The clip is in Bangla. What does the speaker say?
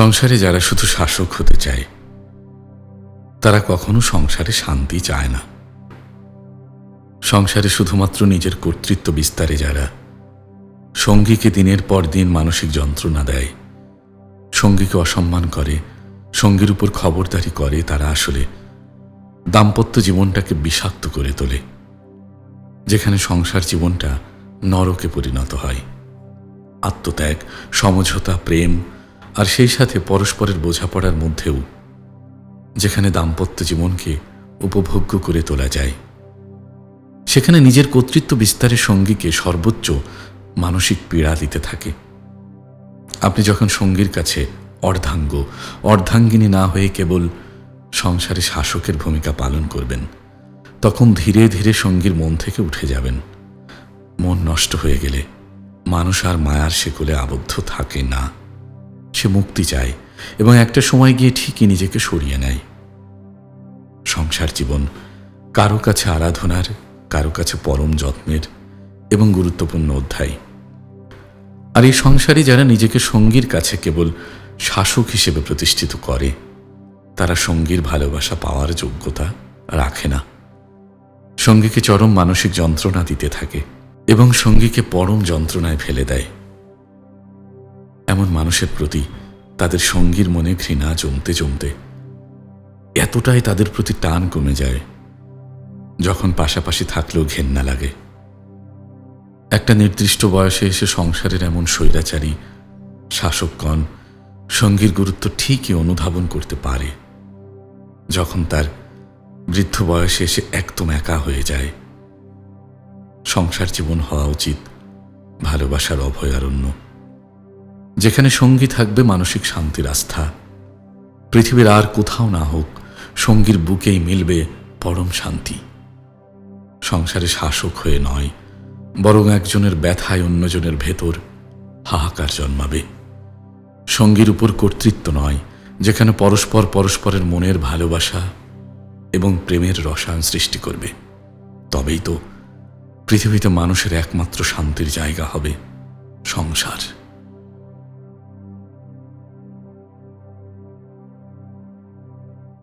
সংসারে যারা শুধু শাসক হতে চায়, তারা কখনো সংসারে শান্তি চায় না। সংসারে শুধুমাত্র নিজের কর্তৃত্ব বিস্তারে যারা সঙ্গীকে দিনের পর দিন মানসিক যন্ত্রণা দেয়, সঙ্গীকে অসম্মান করে, সঙ্গীর উপর খবরদারি করে, তারা আসলে দাম্পত্য জীবনটাকে বিষাক্ত করে তোলে, যেখানে সংসার জীবনটা নরকে পরিণত হয়। আত্মত্যাগ, সমঝোতা, প্রেম আর সেই সাথে পরস্পরের বোঝাপড়ার মধ্যেও, যেখানে দাম্পত্য জীবনকে উপভোগ্য করে তোলা যায়। সেখানে নিজের কর্তৃত্ব বিস্তারের সঙ্গীকে সর্বোচ্চ মানসিক পীড়া দিতে থাকে। আপনি যখন সঙ্গীর কাছে অর্ধাঙ্গ, অর্ধাঙ্গিনী না হয়ে কেবল সংসারে শাসকের ভূমিকা পালন করবেন, তখন ধীরে ধীরে সঙ্গীর মন থেকে উঠে যাবেন। মন নষ্ট হয়ে গেলে মানুষ আর মায়ার শেকলে আবদ্ধ থাকে না। সে মুক্তি চায় এবং একটা সময় গিয়ে ঠিকই নিজেকে সরিয়ে নেয়। সংসার জীবন কারও কাছে আরাধনার, কারও কাছে পরম যত্নের এবং গুরুত্বপূর্ণ অধ্যায়। আর এই সংসারে যারা নিজেকে সঙ্গীর কাছে কেবল শাসক হিসেবে প্রতিষ্ঠিত করে, তারা সঙ্গীর ভালোবাসা পাওয়ার যোগ্যতা রাখে না। সঙ্গীকে চরম মানসিক যন্ত্রণা দিতে থাকে এবং সঙ্গীকে পরম যন্ত্রণায় ফেলে দেয়। মানুষের প্রতি তাদের সঙ্গীর মনে ঘৃণা জমতে জমতে এতটাই তাদের প্রতি টান কমে যায় যখন পাশাপাশি থাকলেও ঘেন্না লাগে। একটা নির্দিষ্ট বয়সে এসে সংসারের এমন স্বৈরাচারী, শাসকগণ সঙ্গীর গুরুত্ব ঠিকই অনুধাবন করতে পারে। যখন তার বৃদ্ধ বয়সে এসে একদম একা হয়ে যায়। সংসার জীবন হওয়া উচিত, ভালোবাসার অভয়ারণ্য। যেখানে সঙ্গী থাকবে মানসিক শান্তির আস্থা। পৃথিবীর আর কোথাও না হোক সঙ্গীর বুকেই মিলবে পরম শান্তি। সংসারে শাসক হয়ে নয়, বরং একজনের ব্যথায় অন্যজনের ভেতর হাহাকার জন্মাবে। সঙ্গীর উপর কর্তৃত্ব নয়, যেখানে পরস্পর পরস্পরের মনের ভালোবাসা এবং প্রেমের রসায়ন সৃষ্টি করবে। তবেই তো পৃথিবীতে মানুষের একমাত্র শান্তির জায়গা হবে সংসার।